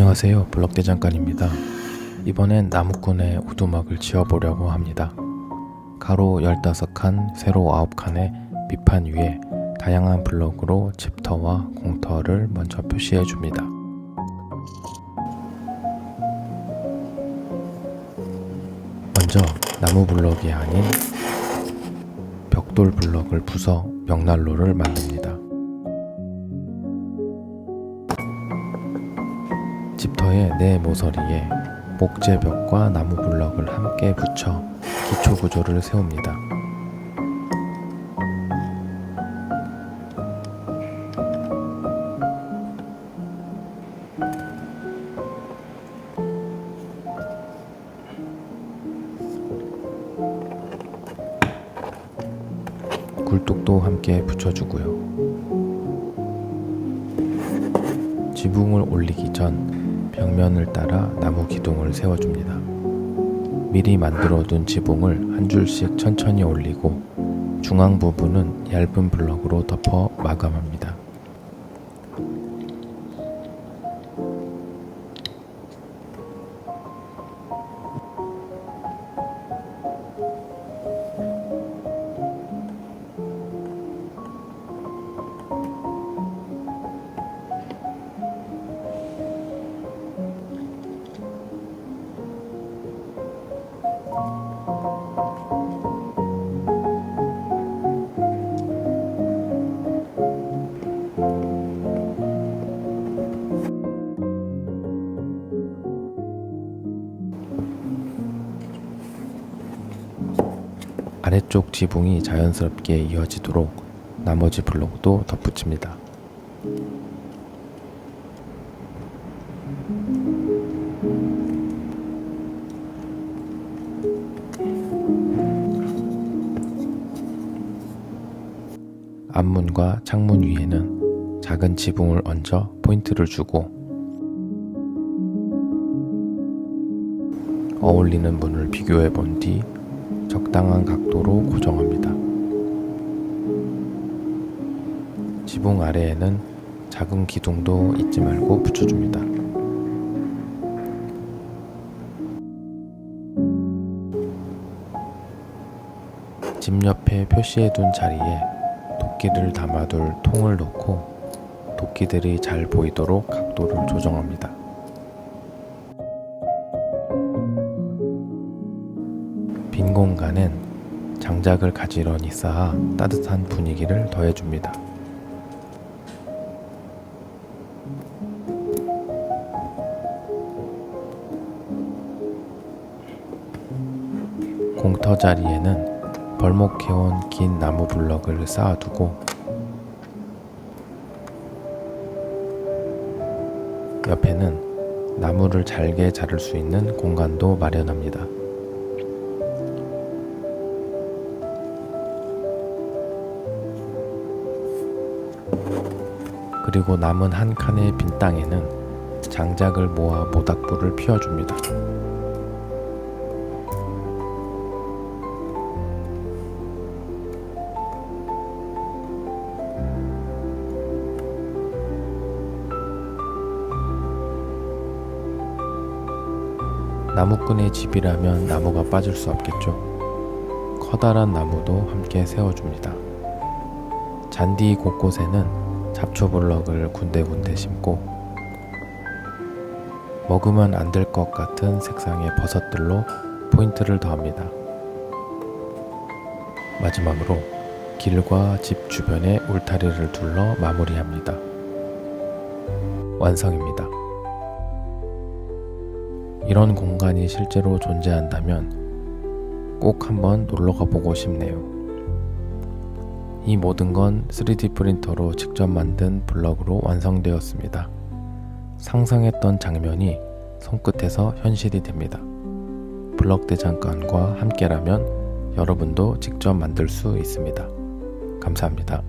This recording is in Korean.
안녕하세요. 블럭대장간입니다. 이번엔 나무꾼의 오두막을 지어보려고 합니다. 가로 15칸, 세로 9칸의 밑판 위에 다양한 블럭으로 집터와 공터를 먼저 표시해 줍니다. 먼저 나무 블럭이 아닌 벽돌 블럭을 부숴 벽난로를 만듭니다. 집터의 네 모서리에 목재벽과 나무 블럭을 함께 붙여 기초 구조를 세웁니다. 굴뚝도 함께 붙여주고요. 지붕을 올리기 전 벽면을 따라 나무 기둥을 세워줍니다. 미리 만들어둔 지붕을 한 줄씩 천천히 올리고 중앙 부분은 얇은 블럭으로 덮어 마감합니다. 아래쪽 지붕이 자연스럽게 이어지도록 나머지 블록도 덧붙입니다. 앞문과 창문 위에는 작은 지붕을 얹어 포인트를 주고 어울리는 문을 비교해 본 뒤 적당한 각도로 고정합니다. 지붕 아래에는 작은 기둥도 잊지 말고 붙여줍니다. 집 옆에 표시해둔 자리에 도끼를 담아둘 통을 놓고 도끼들이 잘 보이도록 각도를 조정합니다. 빈 공간엔 장작을 가지런히 쌓아 따뜻한 분위기를 더해줍니다. 공터 자리에는 벌목해온 긴 나무 블럭을 쌓아두고 옆에는 나무를 잘게 자를 수 있는 공간도 마련합니다. 그리고 남은 한 칸의 빈 땅에는 장작을 모아 모닥불을 피워줍니다. 나무꾼의 집이라면 나무가 빠질 수 없겠죠. 커다란 나무도 함께 세워줍니다. 잔디 곳곳에는 잡초 블럭을 군데군데 심고 먹으면 안 될 것 같은 색상의 버섯들로 포인트를 더합니다. 마지막으로 길과 집 주변에 울타리를 둘러 마무리합니다. 완성입니다. 이런 공간이 실제로 존재한다면 꼭 한번 놀러 가 보고 싶네요. 이 모든 건 3D 프린터로 직접 만든 블럭으로 완성되었습니다. 상상했던 장면이 손끝에서 현실이 됩니다. 블럭 대장간과 함께라면 여러분도 직접 만들 수 있습니다. 감사합니다.